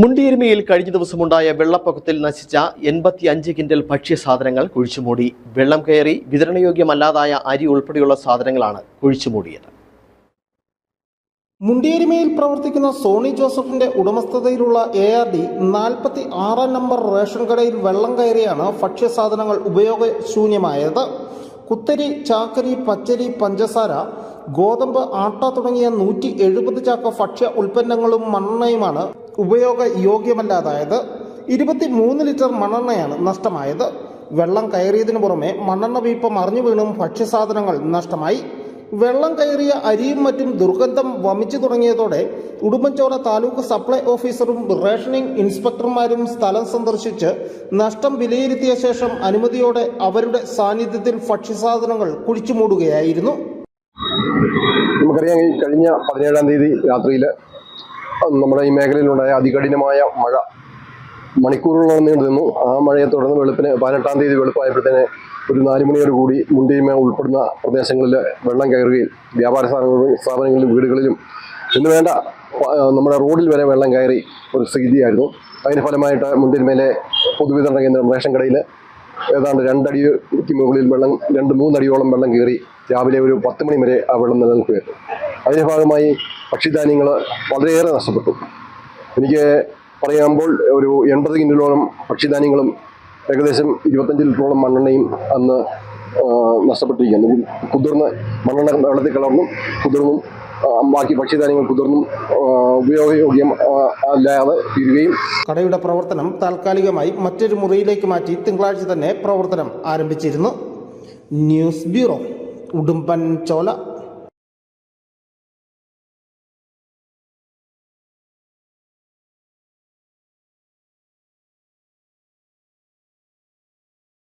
മുണ്ടിയെരുമയിൽ കഴിഞ്ഞ ദിവസമുണ്ടായ വെള്ളപ്പൊക്കത്തിൽ നശിച്ച എൺപത്തി അഞ്ച് കിൻഡൽ ഭക്ഷ്യസാധനങ്ങൾ കുഴിച്ചുമൂടി. വെള്ളം കയറി വിതരണയോഗ്യമല്ലാതായ അരി ഉൾപ്പെടെയുള്ള സാധനങ്ങളാണ് കുഴിച്ചുമൂടിയത്. മുണ്ടിയരുമയിൽ പ്രവർത്തിക്കുന്ന സോണി ജോസഫിന്റെ ഉടമസ്ഥതയിലുള്ള എ ആർ ഡി നാൽപ്പത്തി ആറാം നമ്പർ റേഷൻ കടയിൽ വെള്ളം കയറിയാണ് ഭക്ഷ്യസാധനങ്ങൾ ഉപയോഗശൂന്യമായത്. കുത്തരി ചാക്കരി പച്ചരി പഞ്ചസാര ഗോതമ്പ് ആട്ട തുടങ്ങിയ നൂറ്റി എഴുപത് ചാക്ക ഭക്ഷ്യ ഉൽപ്പന്നങ്ങളും മണ്ണെണ്ണയുമാണ് ഉപയോഗ യോഗ്യമല്ലാതായത്. ഇരുപത്തി മൂന്ന് ലിറ്റർ മണ്ണെണ്ണയാണ് നഷ്ടമായത്. വെള്ളം കയറിയതിനു പുറമെ മണ്ണെണ്ണ വീപ്പം മറിഞ്ഞു വീണും ഭക്ഷ്യസാധനങ്ങൾ നഷ്ടമായി. വെള്ളം കയറിയ അരിയും മറ്റും ദുർഗന്ധം വമിച്ചു തുടങ്ങിയതോടെ ഉടുമ്പൻചോല താലൂക്ക് സപ്ലൈ ഓഫീസറും റേഷനിംഗ് ഇൻസ്പെക്ടർമാരും സ്ഥലം സന്ദർശിച്ച് നഷ്ടം വിലയിരുത്തിയ ശേഷം അനുമതിയോടെ അവരുടെ സാന്നിധ്യത്തിൽ ഭക്ഷ്യസാധനങ്ങൾ കുഴിച്ചുമൂടുകയായിരുന്നു. നമുക്കറിയാം കഴിഞ്ഞ പതിനേഴാം തീയതി രാത്രിയിൽ നമ്മുടെ ഈ മേഖലയിലുണ്ടായ അതികഠിനമായ മഴ മണിക്കൂറുകളോളം നീണ്ടു നിന്നു. ആ മഴയെ തുടർന്ന് വെളുപ്പിന് പതിനെട്ടാം തീയതി വെളുപ്പായപ്പോഴത്തേന് ഒരു നാല് മണിയോട് കൂടി മുണ്ടിയമ ഉൾപ്പെടുന്ന പ്രദേശങ്ങളിൽ വെള്ളം കയറുകയും വ്യാപാര സ്ഥാപനങ്ങളിലും വീടുകളിലും ഇന്ന് വേണ്ട നമ്മുടെ റോഡിൽ വരെ വെള്ളം കയറി ഒരു സ്ഥിതിയായിരുന്നു. അതിന് ഫലമായിട്ട് മുണ്ടിന്മേലെ പൊതുവിതരണ കേന്ദ്രം റേഷൻ കടയിൽ ഏതാണ്ട് രണ്ടടിക്ക് മുകളിൽ വെള്ളം രണ്ട് മൂന്നടിയോളം വെള്ളം കയറി രാവിലെ ഒരു പത്ത് മണി വരെ ആ വെള്ളം നിലനിൽക്കുകയായിരുന്നു. അതിന്റെ ഭാഗമായി ഭക്ഷ്യധാന്യങ്ങൾ വളരെയേറെ നഷ്ടപ്പെട്ടു. എനിക്ക് പറയുമ്പോൾ ഒരു എൺപത് കിൻഡിലോളം ഭക്ഷ്യധാന്യങ്ങളും ഏകദേശം ഇരുപത്തഞ്ച് ലിറ്ററോളം മണ്ണെണ്ണയും അന്ന് നഷ്ടപ്പെട്ടിരിക്കുകയാണ് കുതിർന്ന് മണ്ണെണ്ണ വെള്ളത്തിൽ കലർന്നും കുതിർന്നും ബാക്കി ഭക്ഷ്യധാന്യങ്ങൾ കുതിർന്നും ഉപയോഗയോഗ്യം അല്ലാതെ തീരുകയും കടയുടെ പ്രവർത്തനം താൽക്കാലികമായി മറ്റൊരു മുറിയിലേക്ക് മാറ്റി തിങ്കളാഴ്ച തന്നെ പ്രവർത്തനം ആരംഭിച്ചിരുന്നു. ന്യൂസ് ബ്യൂറോ ഉടുമ്പൻ ചോല